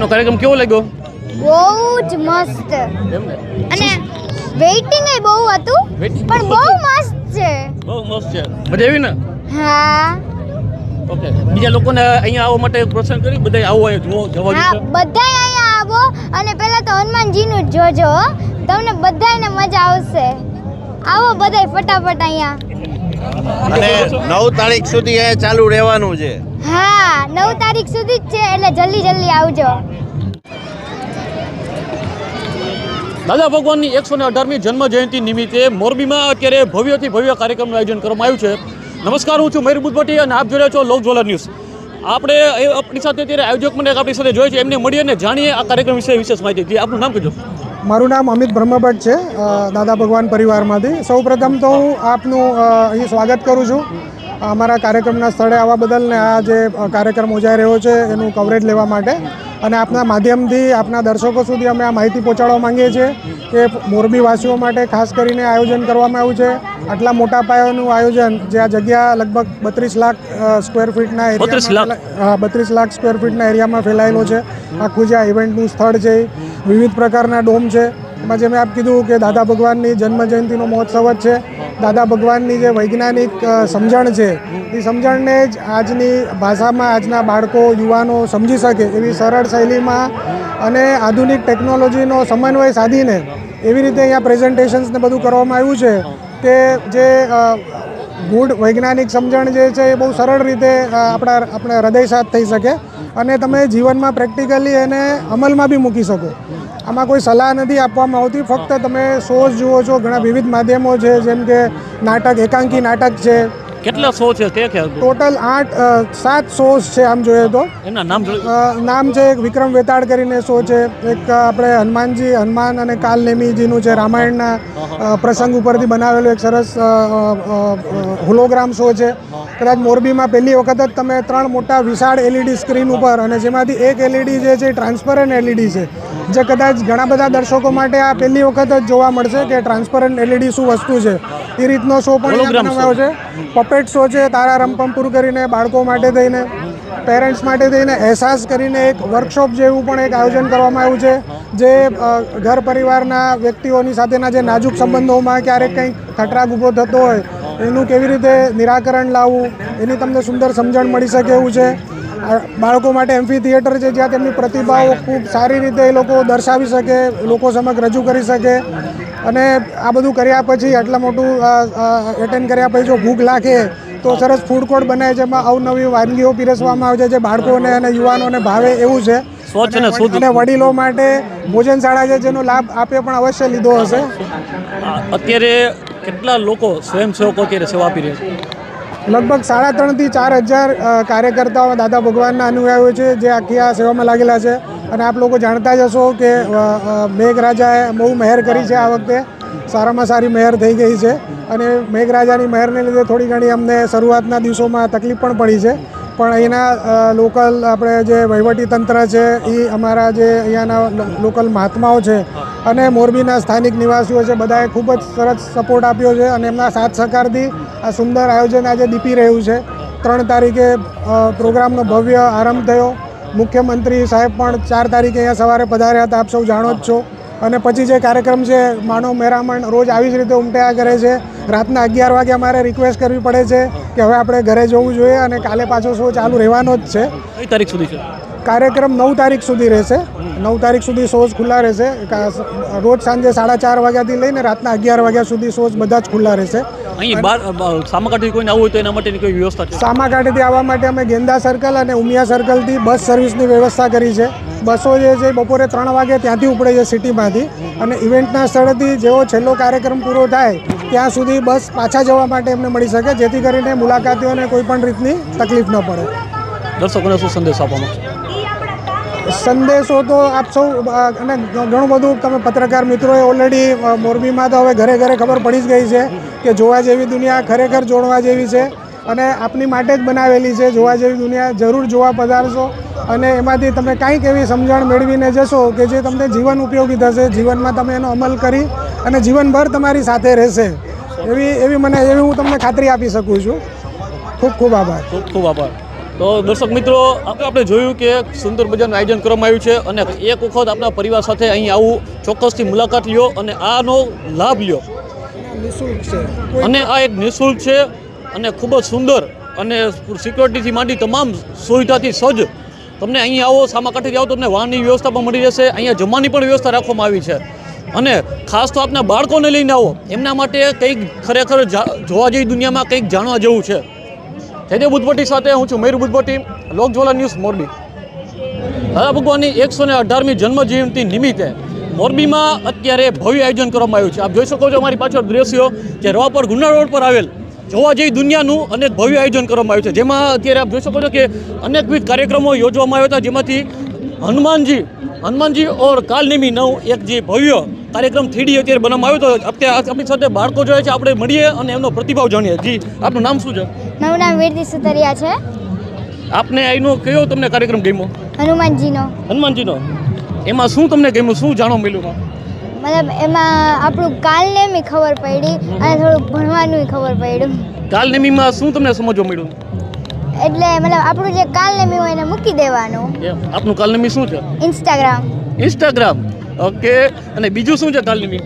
એનો કાર્યક્રમ કેવો લાગ્યો? બહુ જ મસ્ત. અને વેઇટિંગ એ બહુ હતું પણ બહુ મસ્ત છે. બહુ મસ્ત છે. મજા આવી ને? હા. ઓકે. બીજા લોકોને અહીંયા આવવા માટે પ્રોત્સાહન કરી બધા આવો જુઓ જવા હા બધાય અહીંયા આવો. અને પહેલા તો હનુમાનજીનું જોજો તમને બધાયને મજા આવશે. આવો બધાય ફટાફટ અહીંયા. અને નવ તારીખ સુધી એ ચાલુ રહેવાનું છે. હા નવ તારીખ સુધી જ છે એટલે જલ્દી જલ્દી આવજો. દાદા ભગવાનની એકસો ને અઢારમી જન્મ જયંતિ નિમિત્તે મોરબીમાં અત્યારે ભવ્યથી ભવ્ય કાર્યક્રમનું આયોજન કરવામાં આવ્યું છે. નમસ્કાર હું છું મયુર બુદ્ધભટ્ટી અને આપ જોઈ રહ્યા છો લોક જ્વેલર ન્યૂઝ. આપણે આપણી સાથે અત્યારે આયોજક મને આપણી સાથે જોઈએ છે. એમને મળીએ અને જાણીએ આ કાર્યક્રમ વિશે વિશેષ માહિતી. આપણું આપનું નામ કહેજો. મારું નામ અમિત બ્રહ્મભટ્ટ છે. દાદા ભગવાન પરિવારમાંથી. સૌપ્રથમ તો હું આપનું અહીં સ્વાગત કરું છું. અમારા કાર્યક્રમના સ્થળે આવવા બદલ ને આ જે કાર્યક્રમ યોજાઈ રહ્યો છે એનું કવરેજ લેવા માટે. અને આપના માધ્યમથી આપના દર્શકો સુધી અમે આ માહિતી પહોંચાડવા માંગીએ છીએ કે મોરબીવાસીઓ માટે ખાસ કરીને આયોજન કરવામાં આવ્યું છે. આટલા મોટા પાયાનું આયોજન જે આ જગ્યા લગભગ બત્રીસ લાખ સ્ક્વેર ફીટના 32 એરિયામાં બત્રીસ લાખ? સ્ક્વેર ફીટના એરિયામાં ફેલાયેલો છે. આખું જે આ ઇવેન્ટનું સ્થળ છે વિવિધ પ્રકારના ડોમ છે. એમાં જે મેં આપ કીધું કે દાદા ભગવાનની જન્મ જયંતિનો મહોત્સવ જ છે. દાદા ભગવાનની જે વૈજ્ઞાનિક સમજણ છે, એ સમજણને જ આજની ભાષામાં આજના બાળકો, યુવાનો સમજી શકે એવી સરળ શૈલીમાં અને આધુનિક ટેકનોલોજીનો સમન્વય સાધીને એવી રીતે અહીંયા પ્રેઝન્ટેશન્સને બધું કરવામાં આવ્યું છે કે જે ગુડ વૈજ્ઞાનિક સમજણ જે છે એ બહુ સરળ રીતે આપણા, આપણે હૃદય સાથ થઈ શકે. અને તમે જીવનમાં પ્રેક્ટિકલી એને અમલમાં બી મૂકી શકો. આમાં કોઈ સલાહ નથી આપવામાં આવતી. ફક્ત તમે શોઝ જુઓ છો ઘણા વિવિધ માધ્યમો છે જેમ કે નાટક એકાંકી નાટક છે. કેટલા શો છે તે ટોટલ આઠ સાત શોઝ છે આમ જોઈએ તો. એમના નામ નામ છે એક વિક્રમ વેતાળ કરીને શો છે. એક આપણે હનુમાનજી હનુમાન અને કાલ નેમીજીનું છે રામાયણના પ્રસંગ ઉપરથી બનાવેલું એક સરસ હોલોગ્રામ શો છે. કદાચ મોરબીમાં પહેલી વખત જ તમે ત્રણ મોટા વિશાળ એલઈડી સ્ક્રીન ઉપર અને જેમાંથી એક એલઈડી જે છે ટ્રાન્સપરન્ટ એલઈડી છે. જે કદાચ ઘણા બધા દર્શકો માટે આ પહેલી વખત જ જોવા મળશે કે ટ્રાન્સપરન્ટ એલઈડી શું વસ્તુ છે. એ રીતનો શો પણ બનાવ્યો છે. પપેટ શો છે તારા રમપંપુર કરીને બાળકો માટે થઈને પેરેન્ટ્સ માટે થઈને અહેસાસ કરીને એક વર્કશોપ જેવું પણ એક આયોજન કરવામાં આવ્યું છે. જે ઘર પરિવારના વ્યક્તિઓની સાથેના જે નાજુક સંબંધોમાં ક્યારેક કંઈક ખટરાગ ઊભો થતો હોય એનું કેવી રીતે નિરાકરણ લાવવું એની તમને સુંદર સમજણ મળી શકે એવું છે. બાળકો માટે એમ્ફી થિયેટર છે જ્યાં તેમની પ્રતિભાઓ ખૂબ સારી રીતે એ લોકો દર્શાવી શકે લોકો સમક્ષ રજૂ કરી શકે. અને આ બધું કર્યા પછી આટલા મોટું એટેન્ડ કર્યા પછી જો ભૂખ લાગે તો સરસ ફૂડ કોર્ટ બનાવે છે એમાં અવનવી વાનગીઓ પીરસવામાં આવે છે જે બાળકોને અને યુવાનોને ભાવે એવું છે. અને વડીલો માટે ભોજનશાળા છે જેનો લાભ આપે પણ અવશ્ય લીધો હશે. અત્યારે કેટલા લોકો સ્વયંસેવકો અત્યારે સેવા આપી રહ્યા છે? લગભગ સાડા ત્રણથી ચાર હજાર કાર્યકર્તાઓ દાદા ભગવાનના અનુયાયીઓ છે, જે આખી આ સેવામાં લાગેલા છે. અને આપ લોકો જાણતા જ હશો કે મેઘરાજાએ બહુ મહેર કરી છે આ વખતે. સારામાં સારી મહેર થઈ ગઈ છે. અને મેઘરાજાની મહેરને લીધે થોડી ઘણી અમને શરૂઆતના દિવસોમાં તકલીફ પણ પડી છે. પણ અહીંના લોકલ આપણે જે વહીવટી તંત્ર છે એ અમારા જે અહીંયાના લોકલ મહાત્માઓ છે અને મોરબીના સ્થાનિક નિવાસીઓ છે, બધાએ ખૂબ જ સરસ સપોર્ટ આપ્યો છે અને એમના સાથ સહકારથી આ સુંદર આયોજન આજે દીપી રહ્યું છે. ત્રણ તારીખે પ્રોગ્રામનો ભવ્ય આરંભ થયો. મુખ્યમંત્રી સાહેબ પણ ચાર તારીખે અહીંયા સવારે પધાર્યા હતા, આપ સૌ જાણો જ છો. અને પછી જે કાર્યક્રમ છે, માનવ મેરામણ રોજ આવી જ રીતે ઉમટ્યા કરે છે. રાતના અગિયાર વાગે અમારે રિક્વેસ્ટ કરવી પડે છે કે હવે આપણે ઘરે જવું જોઈએ અને કાલે પાછો શો ચાલુ રહેવાનો જ છે. કઈ તારીખ સુધી છે? કાર્યક્રમ નવ તારીખ સુધી રહેશે. નવ તારીખ સુધી શોઝ ખુલ્લા રહેશે. રોજ સાંજે સાડા ચાર વાગ્યાથી લઈને રાતના અગિયાર વાગ્યા સુધી શોઝ બધા જ ખુલ્લા રહેશે. સામાકાંઠી કોઈને આવવું હોય તો એના માટેની કોઈ વ્યવસ્થા સામાકાંઠીથી આવવા માટે અમે ગેંદા સર્કલ અને ઉમિયા સર્કલથી બસ સર્વિસની વ્યવસ્થા કરી છે. બસો જે છે બપોરે ત્રણ વાગે ત્યાંથી ઉપડે છે સિટીમાંથી અને ઇવેન્ટના સ્થળેથી જેવો છેલ્લો કાર્યક્રમ પૂરો થાય ત્યાં સુધી બસ પાછા જવા માટે એમને મળી શકે જેથી કરીને મુલાકાતીઓને કોઈ પણ રીતની તકલીફ ન પડે. દર્શકોને શું સંદેશ આપવાનો સંદેશો તો આપ સૌ અને ઘણું બધું તમે પત્રકાર મિત્રોએ ઓલરેડી મોરબીમાં તો હવે ઘરે ઘરે ખબર પડી જ ગઈ છે કે જોવા જેવી દુનિયા ખરેખર જોડવા જેવી છે અને આપની માટે જ બનાવેલી છે. જોવા જેવી દુનિયા જરૂર જોવા પધારશો અને એમાંથી તમે કાંઈક એવી સમજણ મેળવીને જશો કે જે તમને જીવન ઉપયોગી થશે. જીવનમાં તમે એનો અમલ કરી અને જીવનભર તમારી સાથે રહેશે. એવી એવી મને, એવી હું તમને ખાતરી આપી શકું છું. ખૂબ ખૂબ આભાર. ખૂબ ખૂબ આભાર. તો દર્શક મિત્રો આપણે આપણે જોયું કે સુંદર મજાનું આયોજન કરવામાં આવ્યું છે અને એક વખત આપણા પરિવાર સાથે અહીં આવું ચોક્કસથી મુલાકાત લ્યો અને આનો લાભ લ્યો. નિઃશુલ્ક છે. અને આ એક નિઃશુલ્ક છે અને ખૂબ જ સુંદર અને સિક્યોરિટીથી માંડી તમામ સુવિધાથી સજ્જ. તમને અહીં આવો સામાકાંઠે જાઓ તો તમને વાહનની વ્યવસ્થા પણ મળી રહેશે. અહીંયા જમવાની પણ વ્યવસ્થા રાખવામાં આવી છે. અને ખાસ તો આપના બાળકોને લઈને આવો. એમના માટે કંઈક ખરેખર જોવા જેવી દુનિયામાં કંઈક જાણવા જેવું છે. જયદેવ બુદ્ધભટ્ટી સાથે હું છું મયુર બુદ્ધભટ્ટી લોકજ્વાલા ન્યૂઝ, મોરબી. દાદા ભગવાનની એકસો ને અઢારમી જન્મ જયંતિ નિમિત્તે મોરબીમાં અત્યારે ભવ્ય આયોજન કરવામાં આવ્યું છે. આપ જોઈ શકો છો અમારી પાછળ દ્રશ્યો જે રવાપર ગુના રોડ પર આવેલ જોવા જેવી દુનિયાનું અનેક ભવ્ય આયોજન કરવામાં આવ્યું છે. જેમાં અત્યારે આપ જોઈ શકો છો કે અનેકવિધ કાર્યક્રમો યોજવામાં આવ્યા હતા, જેમાંથી હનુમાનજી હનુમાનજી ઓર કાલનિમી નવ એક જે ભવ્ય કાર્યક્રમ થ્રીડી અત્યારે બનાવવામાં આવ્યો હતો અત્યારે આપણી સાથે બાળકો જોઈએ છે. આપણે મળીએ અને એમનો પ્રતિભાવ જાણીએ. જી આપનું નામ શું છે? મારું નામ વીરદી સુતરિયા છે. આપને અહીંનો કયો તમને કાર્યક્રમ ગમ્યો? હનુમાનજીનો. હનુમાનજીનો. એમાં શું તમને ગમ્યું? શું જાણવા મળ્યું મતલબ એમાં આપણું કાલનેમી ખબર પડી અને થોડું ભણવાનું ખબર પડ્યું. કાલનેમીમાં શું તમને સમજવા મળ્યું? એટલે મતલબ આપણું જે કાલનેમી હોય એને મૂકી દેવાનું. આપનું કાલનેમી શું છે? Instagram Instagram okay. અને બીજું શું છે કાલનેમી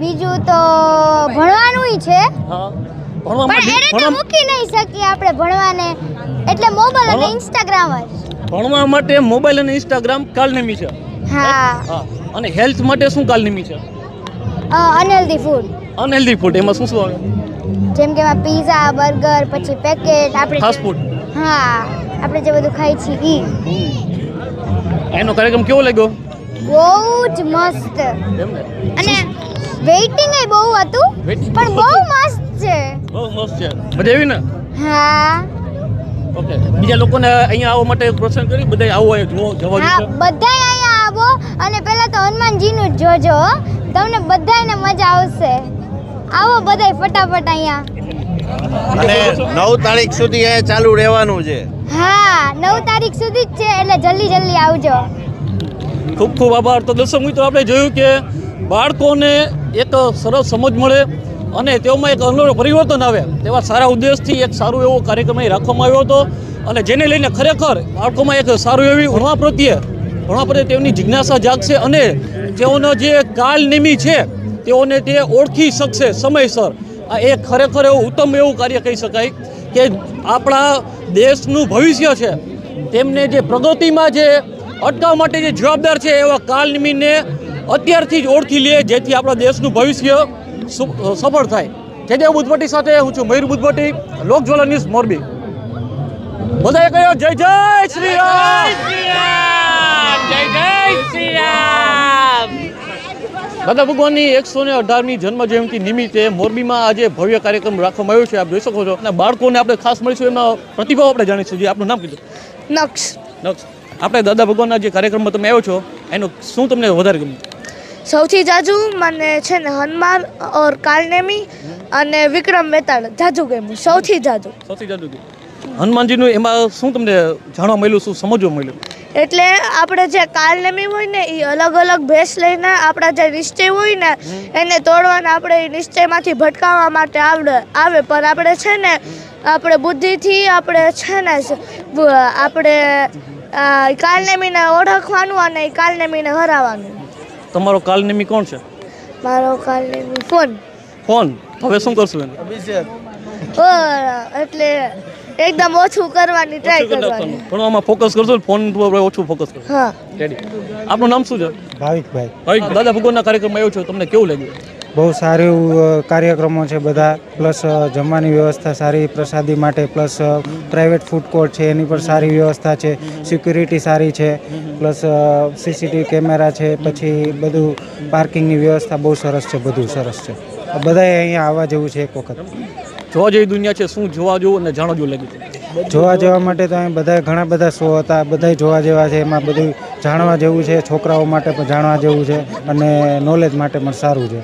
બીજું તો ભણવાનું છે. હા. ભણવા પણ એને તો મૂકી નહીં શકીએ આપણે ભણવાને. એટલે મોબાઈલ અને ઇન્સ્ટાગ્રામ જ. ભણવા માટે મોબાઈલ અને ઇન્સ્ટાગ્રામ કાલનેમી છે. હા. હા. અને હેલ્થ માટે શું કાલનેમી છે? અનહેલ્ધી ફૂડ અનહેલ્ધી ફૂડ એમાં શું શું આવે? જેમ કે એમાં પીઝા બર્ગર પછી પેકેટ આપણે ફાસ્ટ ફૂડ હા આપણે જે બધું ખાઈ છીએ ઈ. એનો કાર્યક્રમ કેવો લાગ્યો? બહુ જ મસ્ત. અને વેઇટિંગ એ બહુ હતું પણ બહુ મસ્ત છે. બહુ મસ્ત છે. મજા આવી ને? હા. ઓકે બીજા લોકોને અહીંયા આવવા માટે પ્રોત્સાહન કરી બધા આવો અહીંયા જવા હા બધા બધાય અહીંયા આવો. અને પહેલા તો હનુમાનજીનું જ જોજો તમને બધાને મજા આવશે. આવો બધાય ફટાફટ અહીંયા. અને નવ તારીખ સુધી અહીંયા ચાલુ રહેવાનું છે. હા નવ તારીખ સુધી જ છે એટલે જલ્દી જલ્દી આવજો. ખૂબ ખૂબ આભાર. તો દર્શક મિત્રો, આપણે જોયું કે બાળકોને એક સરસ સમજ મળે અને તેઓમાં એક અનુરૂપ પરિવર્તન આવે તેવા સારા ઉદ્દેશથી એક સારું એવો કાર્યક્રમ અહીં રાખવામાં આવ્યો હતો. અને જેને લઈને ખરેખર બાળકોમાં એક સારું એવી ભણવા પ્રત્યે ભણવા પ્રત્યે તેમની જિજ્ઞાસા જાગશે અને તેઓનો જે કાલનિમી છે, તેઓને તે ઓળખી શકશે સમયસર. આ એક ખરેખર એવું ઉત્તમ એવું કાર્ય કહી શકાય કે આપણા દેશનું ભવિષ્ય છે. તેમને જે પ્રગતિમાં જે અટકાવવા માટે જે જવાબદાર છે એવા કાલનિમીને અત્યારથી જ ઓળખી લે જેથી આપણા દેશનું ભવિષ્ય સફળ થાય. જયદેવ બુદ્ધભટ્ટી સાથે હું છું મયુર બુદ્ધભટ્ટી લોકજ્વાલા ન્યૂઝ મોરબી. બધાએ કહ્યો જય જય શ્રી રામ દાદા ભગવાનની એકસો ને અઢારમી જન્મ જયંતિ નિમિત્તે મોરબીમાં આજે ભવ્ય કાર્યક્રમ રાખવામાં આવ્યો છે. આપ જોઈ શકો છો. અને બાળકોને આપણે ખાસ મળીશું. એમના પ્રતિભાવ આપણે જાણીશું. જે આપનું નામ કીધું. નક્ષ. નક્ષ. આપણે દાદા ભગવાનના જે કાર્યક્રમમાં તમે આવ્યો છો એનું શું તમને વધારે ગમ્યું? સૌથી જાજુ મને છે ને હનુમાન ઓર કાલનેમી અને વિક્રમ મહેતાળ જાજુ ગમ્યું સૌથી જાજુ. સૌથી જાજુ હનુમાનજીનું એમાં શું તમને જાણવા મળ્યું શું સમજવા મળ્યું? એટલે આપણે જે કાલનેમી હોય ને એ અલગ અલગ ભેસ લઈને આપણા જે નિશ્ચય હોય ને એને તોડવાના આપણે એ નિશ્ચયમાંથી ભટકાવવા માટે આવડે આવે. પણ આપણે છે ને આપણે બુદ્ધિથી આપણે છે ને આપણે કાલનેમીને ઓળખવાનું અને એ કાલનેમીને હરાવવાનું. તમારો કાલનેમી કોણ છે? મારો કાલનેમી ફોન. ફોન? હવે શું કરશું એને? ઓ, એટલે એકદમ ઓછું કરવાની ટ્રાય કરવાની. પણ ભણવામાં ફોકસ કરશો ફોન પર ઓછું ફોકસ કરશો. હા. રેડી આપનું નામ શું છે? ભાવિકભાઈ. ભાવિક દાદા ભગવાનના કાર્યક્રમમાં આવ્યો છો તમને કેવું લાગ્યું? બહુ સારું એવું કાર્યક્રમો છે બધા પ્લસ જમવાની વ્યવસ્થા સારી પ્રસાદી માટે પ્લસ પ્રાઇવેટ ફૂડ કોર્ટ છે એની પર સારી વ્યવસ્થા છે સિક્યુરિટી સારી છે પ્લસ સીસીટીવી કેમેરા છે પછી બધું પાર્કિંગની વ્યવસ્થા બહુ સરસ છે બધું સરસ છે. બધાએ અહીંયા આવવા જેવું છે એક વખત. જોવા જેવી દુનિયા છે શું જોવા જવું અને જાણવા જેવું લાગ્યું જોવા જવા માટે તો અહીં બધા ઘણા બધા શો હતા બધાય જોવા જેવા છે એમાં બધું જાણવા જેવું છે છોકરાઓ માટે પણ જાણવા જેવું છે અને નોલેજ માટે પણ સારું છે.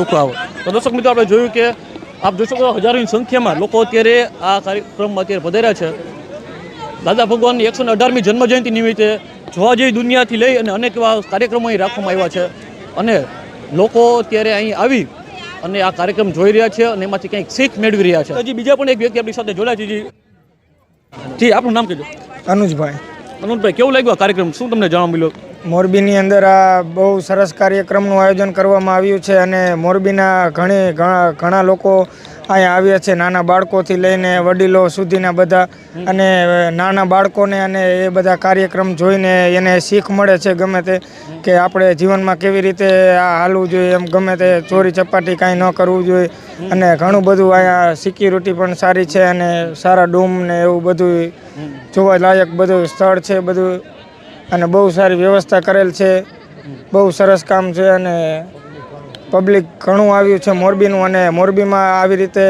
છોકરાઓ તો દર્શક મિત્રો આપણે જોયું કે આપ જોઈ શકો હજારોની સંખ્યામાં લોકો અત્યારે આ કાર્યક્રમમાં અત્યારે પધાર્યા છે. દાદા ભગવાનની એકસો ને અઢારમી જન્મજયંતિ નિમિત્તે જોવા જેવી દુનિયાથી લઈ અને અનેક એવા કાર્યક્રમો અહીં રાખવામાં આવ્યા છે. અને લોકો અત્યારે અહીં આવી અને આ કાર્યક્રમ જોઈ રહ્યા છે અને એમાંથી કંઈક શીખ મેળવી રહ્યા છે. હજી બીજા પણ એક વ્યક્તિ આપણી સાથે જોડાયા છે. જી આપનું નામ કહેજો. અનુજભાઈ. અનુજભાઈ કેવું લાગ્યું આ કાર્યક્રમ? શું તમને જાણવા મળ્યું? મોરબીની અંદર આ બહુ સરસ કાર્યક્રમનું આયોજન કરવામાં આવ્યું છે અને મોરબીના ઘણી ઘણા લોકો અહીંયા આવ્યા છે. નાના બાળકોથી લઈને વડીલો સુધીના બધા અને નાના બાળકોને અને એ બધા કાર્યક્રમ જોઈને એને શીખ મળે છે ગમે તે કે આપણે જીવનમાં કેવી રીતે આ હાલવું જોઈએ, એમ ગમે તે ચોરી ચપાટી કાંઈ ન કરવું જોઈએ. અને ઘણું બધું અહીંયા સિક્યુરિટી પણ સારી છે અને સારા ડૂમ ને એવું બધું જોવા લાયક બધું સ્થળ છે બધું અને બહુ સારી વ્યવસ્થા કરેલ છે. બહુ સરસ કામ છે અને પબ્લિક ઘણું આવ્યું છે મોરબીનું અને મોરબીમાં આવી રીતે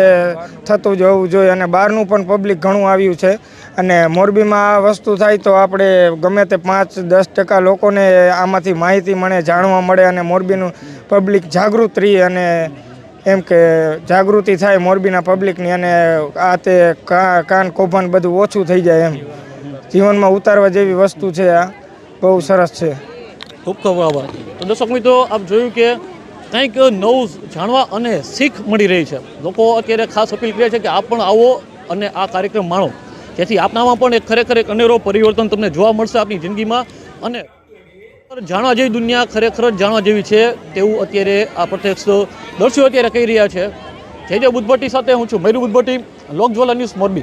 થતું જ હોવું જોઈએ અને બહારનું પણ પબ્લિક ઘણું આવ્યું છે. અને મોરબીમાં આ વસ્તુ થાય તો આપણે ગમે તે પાંચ, દસ ટકા લોકોને આમાંથી માહિતી મળે, જાણવા મળે અને મોરબીનું પબ્લિક જાગૃત રહી અને એમ કે જાગૃતિ થાય મોરબીના પબ્લિકની અને આ તે કાન, કૌભાંડ બધું ઓછું થઈ જાય એમ. જીવનમાં ઉતારવા જેવી વસ્તુ છે આ. બહુ સરસ છે. ખૂબ ખૂબ આભાર. તો દર્શક મિત્રો, આપ જોયું કે કંઈક નવું જાણવા અને શીખ મળી રહી છે. લોકો અત્યારે ખાસ અપીલ કરે છે કે આપ પણ આવો અને આ કાર્યક્રમ માણો. જેથી આપનામાં પણ એક ખરેખર એક અનેરો પરિવર્તન તમને જોવા મળશે આપની જિંદગીમાં. અને જાણવા જેવી દુનિયા ખરેખર જાણવા જેવી છે તેવું અત્યારે આ પ્રત્યક્ષ દર્શીઓ અત્યારે કહી રહ્યા છે. જે જે બુદ્ધભટ્ટી સાથે હું છું, મયુર બુદ્ધભટ્ટી, લોકજ્વાલા ન્યૂઝ મોરબી.